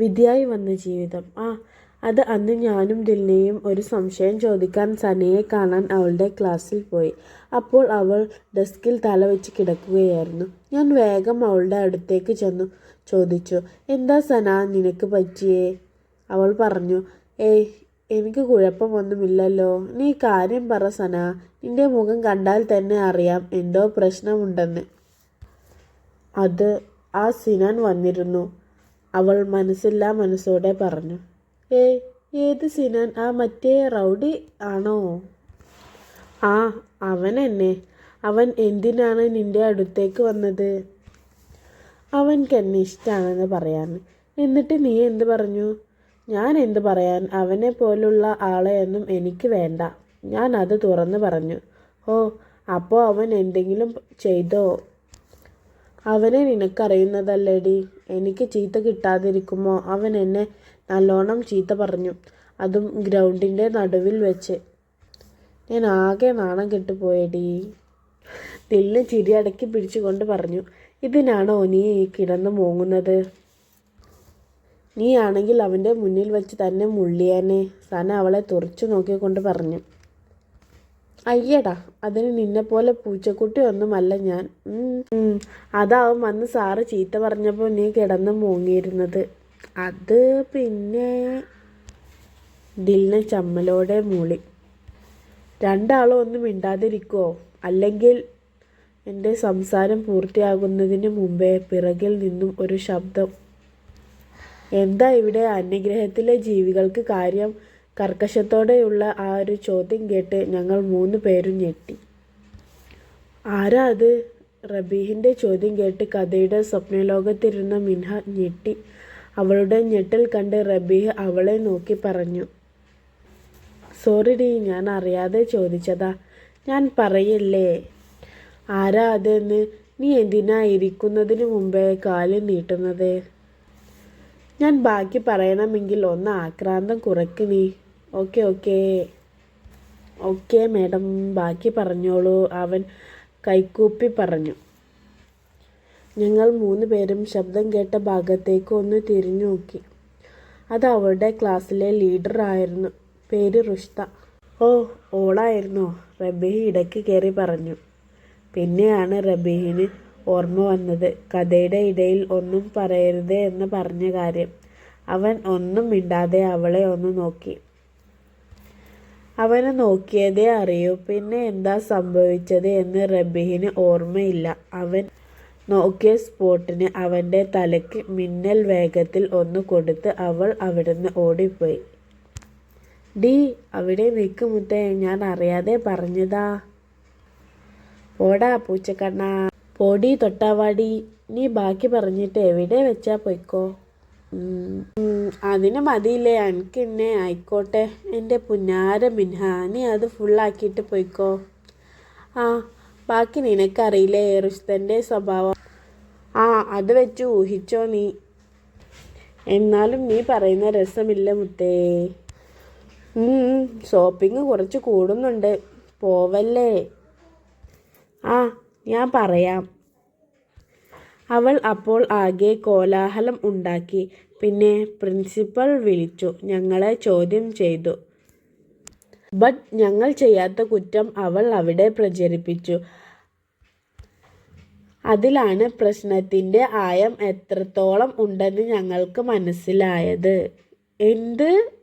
വിധിയായി വന്ന ജീവിതം. ആ അത് അന്ന് ഞാനും ദിൽനയും ഒരു സംശയം ചോദിക്കാൻ സനയെ കാണാൻ അവളുടെ ക്ലാസ്സിൽ പോയി. അപ്പോൾ അവൾ ഡെസ്കിൽ തല വെച്ച് കിടക്കുകയായിരുന്നു. ഞാൻ വേഗം അവളുടെ അടുത്തേക്ക് ചെന്നു ചോദിച്ചു എന്താ സന നിനക്ക് പറ്റിയേ? അവൾ പറഞ്ഞു ഏയ് എനിക്ക് കുഴപ്പമൊന്നുമില്ലല്ലോ. നീ കാര്യം പറ സന. നിന്റെ മുഖം കണ്ടാൽ തന്നെ അറിയാം എന്തോ പ്രശ്നമുണ്ടെന്ന്. അത് ആ സിനാൻ വന്നിരുന്നു. അവൾ മനസ്സില്ലാ മനസ്സോടെ പറഞ്ഞു. ഏ ഏത് സിനാൻ? ആ മറ്റേ റൗഡി ആണോ? ആ അവൻ എന്നെ. അവൻ എന്തിനാണ് നിന്റെ അടുത്തേക്ക് വന്നത്? അവൻക്ക് എന്നെ ഇഷ്ടമാണെന്ന് പറയാൻ. എന്നിട്ട് നീ എന്ത് പറഞ്ഞു? ഞാൻ എന്ത് പറയാൻ? അവനെ പോലുള്ള ആളെയൊന്നും എനിക്ക് വേണ്ട. ഞാൻ അത് തുറന്നു പറഞ്ഞു. ഓ അപ്പോൾ അവൻ എന്തെങ്കിലും ചെയ്തോ? അവനെ നിനക്കറിയുന്നതല്ലേടി? എനിക്ക് ചീത്ത കിട്ടാതിരിക്കുമോ? അവൻ എന്നെ നല്ലോണം ചീത്ത പറഞ്ഞു. അതും ഗ്രൗണ്ടിന്റെ നടുവിൽ വെച്ച്. ഞാൻ ആകെ നാണം കെട്ടുപോയടി. ദില്ല് ചിരി അടക്കി പിടിച്ചുകൊണ്ട് പറഞ്ഞു. ഇതിനാണോ നീ കിടന്ന് മൂങ്ങുന്നത്? നീ ആണെങ്കിൽ അവന്റെ മുന്നിൽ വെച്ച് തന്നെ മുള്ളിയാനെ. സന അവളെ തുറച്ചു നോക്കിക്കൊണ്ട് പറഞ്ഞു. അയ്യടാ അതിന് നിന്നെപ്പോലെ പൂച്ചക്കുട്ടി ഒന്നുമല്ല ഞാൻ. അതാവും അന്ന് സാറ് ചീത്ത പറഞ്ഞപ്പോൾ നീ കിടന്ന് മൂങ്ങിയിരുന്നത്. അത് പിന്നെ ദിലിന് ചമ്മലോടെ മൂളി. രണ്ടാളും ഒന്നും മിണ്ടാതിരിക്കുമോ അല്ലെങ്കിൽ എന്റെ സംസാരം പൂർത്തിയാകുന്നതിന് മുമ്പേ പിറകിൽ നിന്നും ഒരു ശബ്ദം. എന്താ ഇവിടെ അന്യഗ്രഹത്തിലെ ജീവികൾക്ക് കാര്യം? കർക്കശത്തോടെയുള്ള ആ ഒരു ചോദ്യം കേട്ട് ഞങ്ങൾ മൂന്ന് പേരും ഞെട്ടി. ആരാ അത്? റബീഹിന്റെ ചോദ്യം കേട്ട് കഥയുടെ സ്വപ്നലോകത്തിരുന്ന മിൻഹ ഞെട്ടി. അവളുടെ ഞെട്ടൽ കണ്ട് റബീഹ് അവളെ നോക്കി പറഞ്ഞു. സോറി ഡി ഞാൻ അറിയാതെ ചോദിച്ചതാ. ഞാൻ പറയില്ലേ? ആരാ അതെന്ന്? നീ എന്തിനാ ഇരിക്കുന്നതിന് മുമ്പേ കാൽ നീട്ടുന്നത്? ഞാൻ ബാക്കി പറയണമെങ്കിൽ ഒന്ന് ആക്രാന്തം കുറയ്ക്ക് നീ. Okay okay. Okay madam. ബാക്കി പറഞ്ഞോളൂ. അവൻ കൈക്കൂപ്പി പറഞ്ഞു. ഞങ്ങൾ മൂന്ന് പേരും ശബ്ദം കേട്ട ഭാഗത്തേക്ക് ഒന്ന് തിരിഞ്ഞു നോക്കി. അത് അവളുടെ ക്ലാസ്സിലെ ലീഡർ ആയിരുന്നു. പേര് റുഷ്ത. ഓ ഓളായിരുന്നോ. റബീഹ് ഇടയ്ക്ക് കയറി പറഞ്ഞു. പിന്നെയാണ് റബീഹിന് ഓർമ്മ വന്നത്. കഥയുടെ ഇടയിൽ ഒന്നും പറയരുത് എന്ന് പറഞ്ഞ കാര്യം. അവൻ ഒന്നും മിണ്ടാതെ അവളെ ഒന്ന് നോക്കി. അവനെ നോക്കിയതേ അറിയൂ. പിന്നെ എന്താ സംഭവിച്ചത് എന്ന് റബീഹിന് ഓർമ്മയില്ല. അവൻ നോക്കിയ സ്പോട്ടിന് അവന്റെ തലയ്ക്ക് മിന്നൽ വേഗത്തിൽ ഒന്ന് കൊടുത്ത് അവൾ അവിടുന്ന് ഓടിപ്പോയി. ഡി അവിടെ നിൽക്കുമുത്തേ ഞാൻ അറിയാതെ പറഞ്ഞതാ. പോടാ പൂച്ചക്കണ്ണ. പോടി തൊട്ടാവാടി നീ ബാക്കി പറഞ്ഞിട്ട് എവിടെ വെച്ചാ പൊയ്ക്കോ? അതിന് മതിയില്ലേ? എനിക്ക് എന്നെ ആയിക്കോട്ടെ. എന്റെ പുന്നാര മിൻഹ നീ അത് ഫുള്ളാക്കിയിട്ട് പോയിക്കോ. ആ ബാക്കി നിനക്കറിയില്ലേ ഏറുസ്തന്റെ സ്വഭാവം. ആ അത് വെച്ച് ഊഹിച്ചോ നീ. എന്നാലും നീ പറയുന്ന രസമില്ല മുത്തേ. ഷോപ്പിംഗ് കുറച്ച് കൂടുന്നുണ്ട്. പോവല്ലേ? ആ ഞാൻ പറയാം. അവൾ അപ്പോൾ ആകെ കോലാഹലം ഉണ്ടാക്കി. പിന്നെ പ്രിൻസിപ്പൽ വിളിച്ചു. ഞങ്ങളെ ചോദ്യം ചെയ്തു. ബട്ട് ഞങ്ങൾ ചെയ്യാത്ത കുറ്റം അവൾ അവിടെ പ്രചരിപ്പിച്ചു. അതിലാണ് പ്രശ്നത്തിന്റെ ആയം എത്രത്തോളം ഉണ്ടെന്ന് ഞങ്ങൾക്ക് മനസ്സിലായത്. എന്ത്?